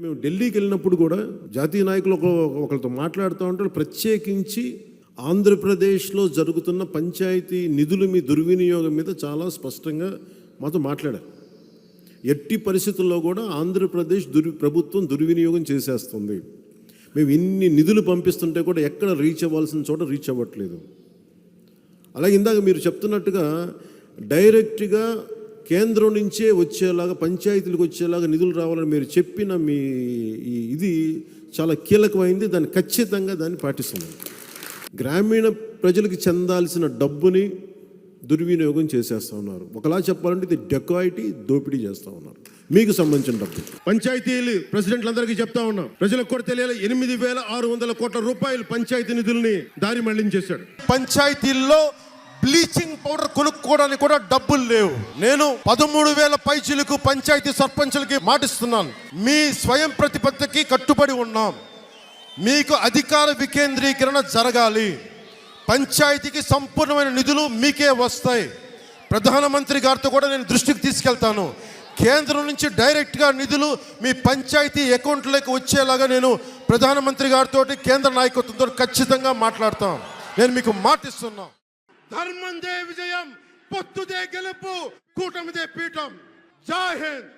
మేము ఢిల్లీకి వెళ్ళినప్పుడు కూడా జాతీయ నాయకులు ఒకరితో మాట్లాడుతూ ఉంటారు. ప్రత్యేకించి ఆంధ్రప్రదేశ్లో జరుగుతున్న పంచాయతీ నిధుల మీ దుర్వినియోగం మీద చాలా స్పష్టంగా మాతో మాట్లాడారు. ఎట్టి పరిస్థితుల్లో కూడా ఆంధ్రప్రదేశ్ దుర్ ప్రభుత్వం దుర్వినియోగం చేసేస్తుంది. మేము ఇన్ని నిధులు పంపిస్తుంటే కూడా ఎక్కడ రీచ్ అవ్వాల్సిన చోట రీచ్ అవ్వట్లేదు. అలాగే ఇందాక మీరు చెప్తున్నట్టుగా డైరెక్ట్గా కేంద్రం నుంచే వచ్చేలాగా పంచాయతీలకు వచ్చేలాగా నిధులు రావాలని మీరు చెప్పిన మీ ఇది చాలా కీలకమైంది. దాన్ని ఖచ్చితంగా దాన్ని పాటిస్తున్నాం. గ్రామీణ ప్రజలకు చెందాల్సిన డబ్బుని దుర్వినియోగం చేసేస్తా ఉన్నారు. ఒకలా చెప్పాలంటే ఇది డెకాయిటీ దోపిడీ చేస్తూ ఉన్నారు. మీకు సంబంధించిన డబ్బు. పంచాయతీలు ప్రెసిడెంట్లందరికీ చెప్తా ఉన్నాం ప్రజలకు కూడా తెలియాలి ఎనిమిది వేల ఆరు వందల కోట్ల రూపాయలు పంచాయతీ నిధుల్ని దారి మళ్ళించేశాడు. పంచాయతీల్లో బ్లీచింగ్ పౌడర్ కొనుక్కోవడానికి కూడా డబ్బులు లేవు. నేను పదమూడు వేల పైచీలకు పంచాయతీ సర్పంచులకి మాటిస్తున్నాను. మీ స్వయం ప్రతిపత్తికి కట్టుబడి ఉన్నాం. మీకు అధికార వికేంద్రీకరణ జరగాలి. పంచాయతీకి సంపూర్ణమైన నిధులు మీకే వస్తాయి. ప్రధానమంత్రి గారితో కూడా నేను దృష్టికి తీసుకెళ్తాను. కేంద్రం నుంచి డైరెక్ట్గా నిధులు మీ పంచాయతీ అకౌంట్లోకి వచ్చేలాగా నేను ప్రధానమంత్రి గారితో కేంద్ర నాయకత్వంతో ఖచ్చితంగా మాట్లాడతాను నేను మీకు మాటిస్తున్నాను. ధర్మందే విజయం పొత్తుదే గెలుపు కూటమిదే పీఠం. జై హింద్.